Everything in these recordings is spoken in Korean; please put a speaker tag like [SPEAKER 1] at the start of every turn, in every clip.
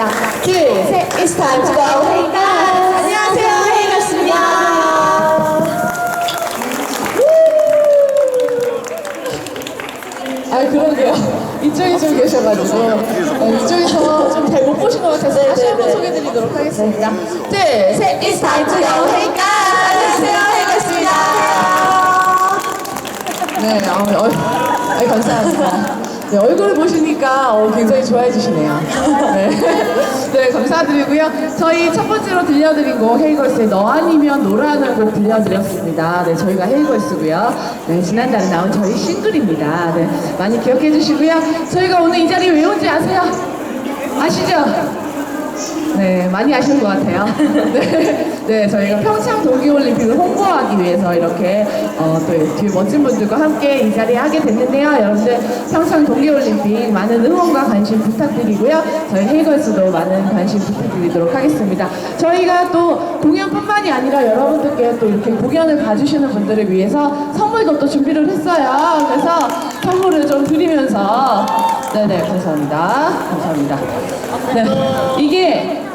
[SPEAKER 1] 하겠습니다. 둘, 셋, it's time to go. Hey guys. 안녕하세요, 헤이걸스입니다. 아 그러게요. 이쪽에 좀 계셔가지고 어, 이쪽에서 좀 잘 못 보신 것 같아서 다시 한번 소개드리도록 하겠습니다. 둘, 셋, it's time to go. Hey guys. 안녕하세요, 헤이걸스입니다. 네, 어, 어, 네, 감사합니다. 네, 얼굴을 보시니까 어, 굉장히 좋아해 주시네요. 네. 네, 감사드리고요. 저희 첫 번째로 들려드린 곡 헤이걸스의 너 아니면 노라는 곡 들려드렸습니다. 네, 저희가 헤이걸스고요. 네, 지난달에 나온 저희 싱글입니다. 네, 많이 기억해 주시고요. 저희가 오늘 이 자리에 왜 온지 아세요? 아시죠? 네, 많이 아시는 것 같아요. 네, 네, 저희가 평창 동계올림픽을 홍보하기 위해서 이렇게 어, 또 뒤에 멋진 분들과 함께 이 자리에 하게 됐는데요. 여러분들 평창 동계올림픽 많은 응원과 관심 부탁드리고요. 저희 헤이걸스도 많은 관심 부탁드리도록 하겠습니다. 저희가 또 공연뿐만이 아니라 여러분들께 또 이렇게 공연을 봐주시는 분들을 위해서 선물도 또 준비를 했어요. 그래서 선물을 좀 드리면서 네네 감사합니다. 감사합니다. 네, 이게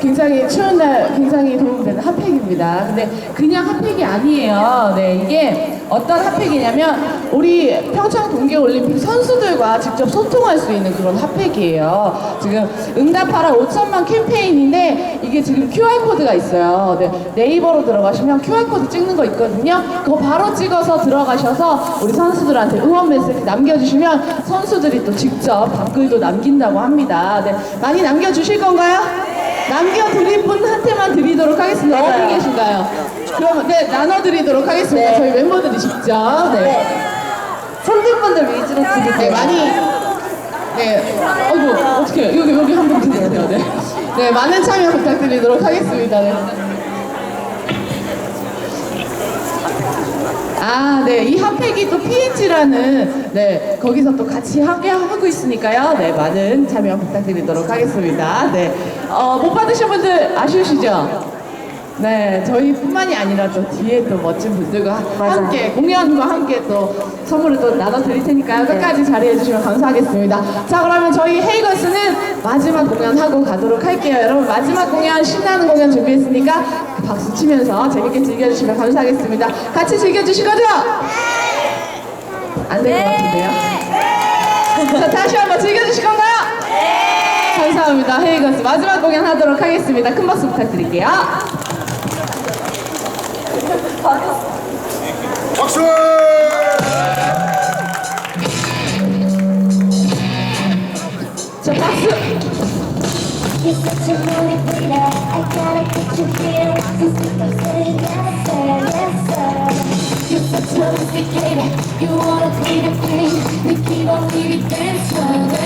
[SPEAKER 1] 굉장히 추운 날 굉장히 도움되는 핫팩입니다. 근데 그냥 핫팩이 아니에요. 네, 이게 어떤 핫팩이냐면 우리 평창 동계올림픽 선수들과 직접 소통할 수 있는 그런 핫팩이에요. 지금 응답하라 5천만 캠페인인데 이게 지금 QR코드가 있어요. 네, 네이버로 들어가시면 QR코드 찍는 거 있거든요. 그거 바로 찍어서 들어가셔서 우리 선수들한테 응원 메시지 남겨주시면 선수들이 또 직접 댓글도 남긴다고 합니다. 네, 많이 남겨주실 건가요? 남겨드릴 분한테만 드리도록 하겠습니다. 어디 계신가요? 그럼 네 나눠드리도록 하겠습니다. 저희 멤버들이 직접 네,
[SPEAKER 2] 손들분들 위주로
[SPEAKER 1] 네
[SPEAKER 2] 드릴게요.
[SPEAKER 1] 많이 네 어이구 어떻게 여기 여기 한분 드려야 돼요. 네. 네 많은 참여 부탁드리도록 하겠습니다. 네. 아, 네. 이 핫팩이 또 PH라는, 네. 거기서 또 같이 함께 하고 있으니까요. 네. 많은 참여 부탁드리도록 하겠습니다. 네. 어, 못 받으신 분들 아쉬우시죠? 네. 저희뿐만이 아니라 또 뒤에 또 멋진 분들과
[SPEAKER 2] 맞아요.
[SPEAKER 1] 함께, 공연과 함께 또 선물을 또 나눠 드릴 테니까요. 끝까지 자리해 주시면 감사하겠습니다. 자, 그러면 저희 헤이걸스는 마지막 공연하고 가도록 할게요. 여러분, 마지막 공연, 신나는 공연 준비했으니까 박수 치면서 재밌게 즐겨 주시면 감사하겠습니다. 같이 즐겨 주실 거죠? 안 될 것 같은데요? 자, 즐겨주실 건가요? 감사합니다. 헤이걸스 마지막 공연 하도록 하겠습니다. 큰 박수 부탁드릴게요.
[SPEAKER 3] 박수!
[SPEAKER 1] 자, 박수!
[SPEAKER 4] You're such a motivator. I gotta get you here. Since we can say yes, sir, yes, sir. You're such a motivator. You wanna be the king. We keep on leading dance, run,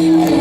[SPEAKER 4] Yeah.